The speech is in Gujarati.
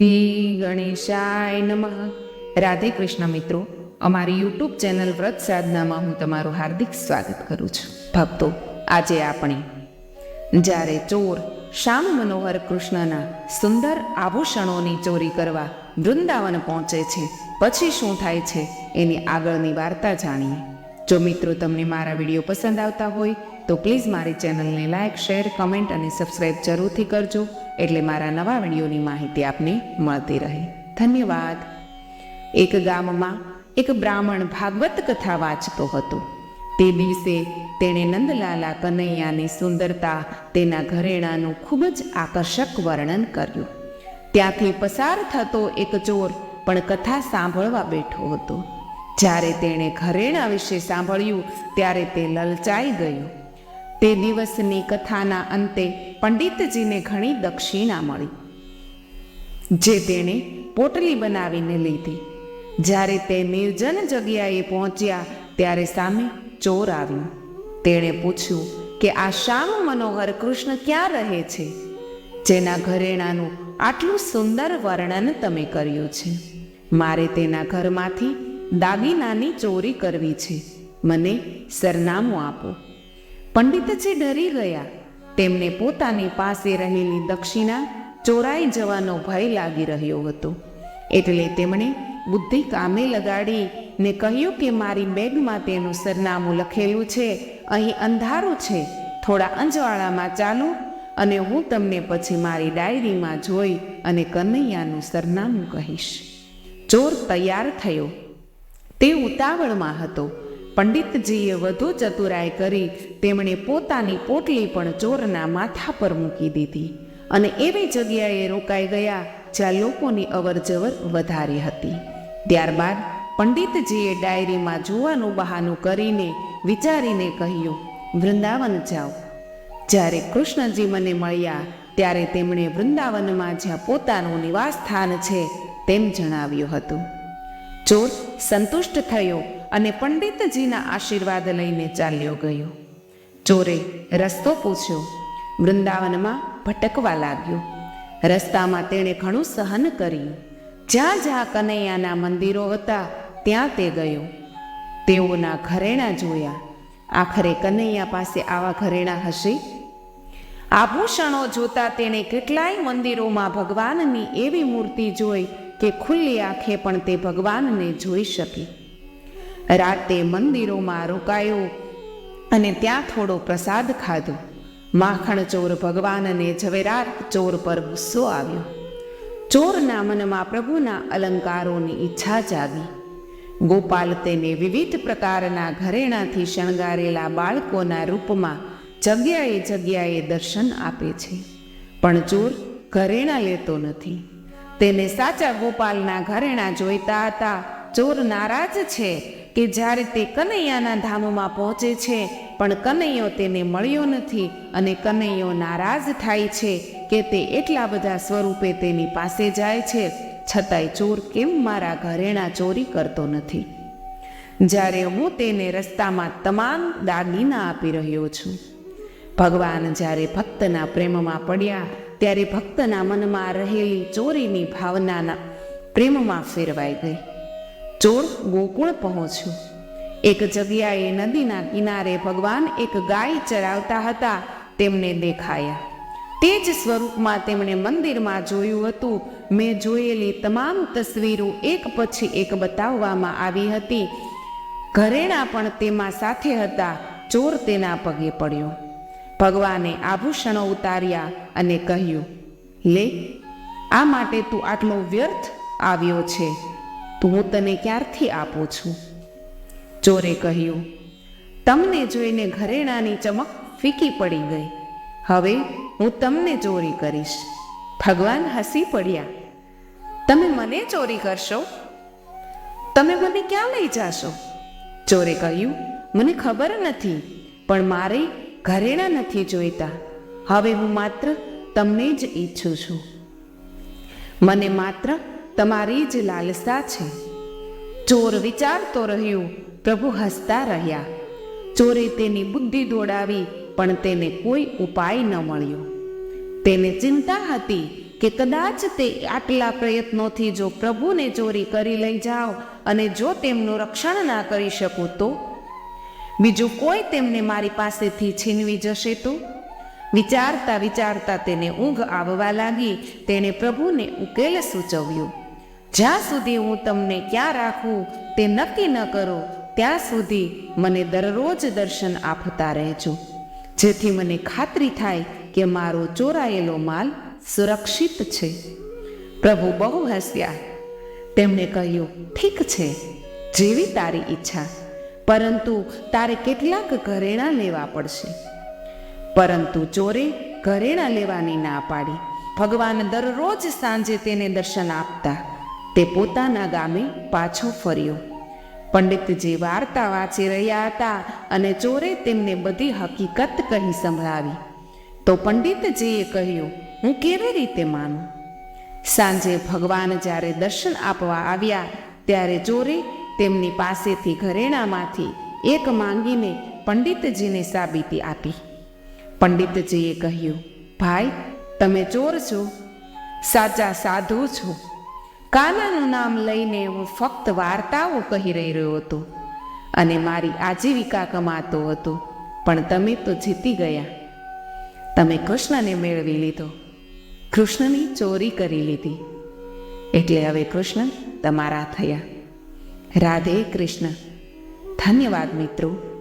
શ્રી ગણેશાય નમઃ. રાધે કૃષ્ણ મિત્રો, અમારી યુટ્યુબ ચેનલ વ્રત સાધનામાં હું તમારું હાર્દિક સ્વાગત કરું છું. ભક્તો, આજે આપણે જ્યારે ચોર શ્યામ મનોહર કૃષ્ણના સુંદર આભૂષણોની ચોરી કરવા વૃંદાવન પહોંચે છે, પછી શું થાય છે એની આગળની વાર્તા જાણીએ. જો મિત્રો તમને મારા વીડિયો પસંદ આવતા હોય તો પ્લીઝ મારી ચેનલને લાઇક શેર કમેન્ટ અને સબસ્ક્રાઈબ જરૂરથી કરજો. એટલે મારા નવા વિડીયોની માહિતી આપને મળતી રહે. ધન્યવાદ. એક ગામમાં એક બ્રાહ્મણ ભાગવત કથા વાંચતો હતો. તે દિવસે તેણે નંદલાલા કનૈયાની સુંદરતા તેના ઘરેણાનું ખૂબ જ આકર્ષક વર્ણન કર્યું. ત્યાંથી પસાર થતો એક ચોર પણ કથા સાંભળવા બેઠો હતો. જ્યારે તેણે ઘરેણા વિશે સાંભળ્યું, ત્યારે તે લલચાઈ ગયો. તે દિવસની કથાના અંતે પંડિતજીને ઘણી દક્ષિણા મળી. જે તેણે પોટલી બનાવીને લીધી. જ્યારે તે નિર્જન જગ્યાએ પહોંચ્યા ત્યારે સામે ચોર આવ્યો. તેણે પૂછ્યું કે આ શ્યામ મનોહર કૃષ્ણ ક્યાં રહે છે? જેના ઘરેણાનું આટલું સુંદર વર્ણન તમે કર્યું છે. મારે તેના ઘરમાંથી દાગીનાની ચોરી કરવી છે. મને સરનામું આપો. પંડિતજી ડરી ગયા. તેમને પોતાની પાસે રહેલી દક્ષિણા ચોરાઈ જવાનો ભય લાગી રહ્યો હતો. એટલે તેમણે બુદ્ધિ કામે લગાડી ને કહ્યું કે મારી બેગમાં તેનું સરનામું લખેલું છે, અહીં અંધારું છે, થોડા અંજવાળામાં ચાલો અને હું તમને પછી મારી ડાયરીમાં જોઈ અને કનૈયાનું સરનામું કહીશ. ચોર તૈયાર થયો. તે ઉતાવળમાં હતો. પંડિતજીએ વધુ ચતુરાઈ કરી, તેમણે પોતાની પોટલી પણ ચોરના માથા પર મૂકી દીધી અને એવી જગ્યાએ રોકાઈ ગયા જ્યાં લોકોની અવરજવર વધારી હતી. ત્યારબાદ પંડિતજીએ ડાયરીમાં જોવાનું બહાનું કરીને વિચારીને કહ્યું, વૃંદાવન જાઓ. જ્યારે કૃષ્ણજી મને મળ્યા, ત્યારે તેમણે વૃંદાવનમાં જ્યાં પોતાનું નિવાસ સ્થાન છે તેમ જણાવ્યું હતું. ચોર સંતુષ્ટ થયો અને પંડિતજીના આશીર્વાદ લઈને ચાલ્યો ગયો. ચોરે રસ્તો પૂછ્યો. વૃંદાવનમાં ભટકવા લાગ્યો. રસ્તામાં તેણે ઘણું સહન કર્યું. જ્યાં જ્યાં કનૈયાના મંદિરો હતા, ત્યાં તે ગયો. તેઓના ઘરેણા જોયા. આખરે કનૈયા પાસે આવા ઘરેણા હશે? આભૂષણો જોતા તેણે કેટલાય મંદિરોમાં ભગવાનની એવી મૂર્તિ જોઈ કે ખુલ્લી આંખે પણ તે ભગવાનને જોઈ શકી. રાતે મંદિરોમાં રોકાયો અને ત્યાં થોડો પ્રસાદ ખાધો. માખણ ચોર ભગવાનને ઝવેરાત ચોર પર ગુસ્સો આવ્યો. ચોરના મનમાં પ્રભુના અલંકારોની ઈચ્છા જાગી. ગોપાલ તેને વિવિધ પ્રકારના ઘરેણાથી શણગારેલા બાળકોના રૂપમાં જગ્યાએ જગ્યાએ દર્શન આપે છે. પણ ચોર ઘરેણા લેતો નથી. તેને સાચા ગોપાલના ઘરેણા જોઈતા હતા. ચોર નારાજ છે કે જ્યારે તે કનૈયાના ધામમાં પહોંચે છે, પણ કનૈયો તેને મળ્યો નથી અને કનૈયો નારાજ થાય છે કે તે એટલા બધા સ્વરૂપે તેની પાસે જાય છે, છતાંય ચોર કેમ મારા ઘરેણા ચોરી કરતો નથી? જ્યારે હું તેને રસ્તામાં તમામ દાગીના આપી રહ્યો છું. ભગવાન જ્યારે ભક્તના પ્રેમમાં પડ્યા ત્યારે ભક્તના મનમાં રહેલી ચોરીની ભાવનાના પ્રેમમાં ફેરવાઈ ગઈ. ચોર ગોકુળ પહોંચ્યું. એક જગ્યાએ નદીના કિનારે ભગવાન એક ગાય ચરાવતા હતા, તેમને દેખાયા. તે જ સ્વરૂપમાં તેમણે મંદિરમાં જોયું હતું. મેં જોયેલી તમામ તસવીરો એક પછી એક બતાવવામાં આવી હતી. ઘરેણા પણ તેમાં સાથે હતા. ચોર તેના પગે પડ્યો. ભગવાને આભૂષણો ઉતાર્યા અને કહ્યું, લે, આ માટે તું આટલો વ્યર્થ આવ્યો છે. તો હું તને ક્યારથી આપું છું? ચોરે કહ્યું, તમને જોઈને ઘરેણાની ચમક ફીકી પડી ગઈ. હવે હું તમને ચોરી કરીશ. ભગવાન હસી પડ્યા, તમે મને ચોરી કરશો? તમે મને ક્યાં લઈ જાશો? ચોરે કહ્યું, મને ખબર નથી, પણ મારે ઘરેણા નથી જોઈતા. હવે હું માત્ર તમને જ ઈચ્છું છું. મને માત્ર તમારી જ લાલસા છે. ચોર વિચારતો રહ્યો, પ્રભુ હસતા રહ્યા. ચોરે તેની બુદ્ધિ દોડાવી, પણ તેને કોઈ ઉપાય ન મળ્યો. તેને ચિંતા હતી કે કદાચ તે આટલા પ્રયત્નોથી જો પ્રભુને ચોરી કરી લઈ જાઓ અને જો તેમનું રક્ષણ ના કરી શકું તો બીજું કોઈ તેમને મારી પાસેથી છીનવી જશે તો? વિચારતા વિચારતા તેને ઊંઘ આવવા લાગી. તેણે પ્રભુને ઉકેલ સૂચવ્યું. જ્યાં સુધી હું તમને ક્યાં રાખું, તે નક્કી ન કરો. ત્યાં સુધી મને દરરોજ દર્શન આપતા રહેજો. જેથી મને ખાતરી થાય કે મારો ચોરાયેલો માલ સુરક્ષિત છે. પ્રભુ બહુ હસ્યા. તેમણે કહ્યું, ઠીક છે. જેવી તારી ઈચ્છા. પરંતુ તારે કેટલાક ઘરેણાં લેવા પડશે. પરંતુ ચોરે ઘરેણાં લેવાની ના પાડી. ભગવાન દરરોજ સાંજે તેને દર્શન આપતા. તે પોતાના ગામે પાછો ફર્યો. પંડિતજી વાર્તા વાંચી રહ્યા હતા અને ચોરે તેમને બધી હકીકત કહી સંભળાવી. તો પંડિતજીએ કહ્યું, હું કેવી રીતે માનું? સાંજે ભગવાન જ્યારે દર્શન આપવા આવ્યા, ત્યારે ચોરે તેમની પાસેથી ઘરેણામાંથી એક માંગીને પંડિતજીને સાબિતી આપી. પંડિતજીએ કહ્યું, ભાઈ, તમે ચોર છો, સાચા સાધુ છો. કાનાનું નામ લઈને હું ફક્ત વાર્તાઓ કહી રહ્યો હતો અને મારી આજીવિકા કમાતો હતો, પણ તમે તો જીતી ગયા. તમે કૃષ્ણને મેળવી લીધો. કૃષ્ણની ચોરી કરી લીધી. એટલે હવે કૃષ્ણ તમારા થયા. રાધે કૃષ્ણ. ધન્યવાદ મિત્રો.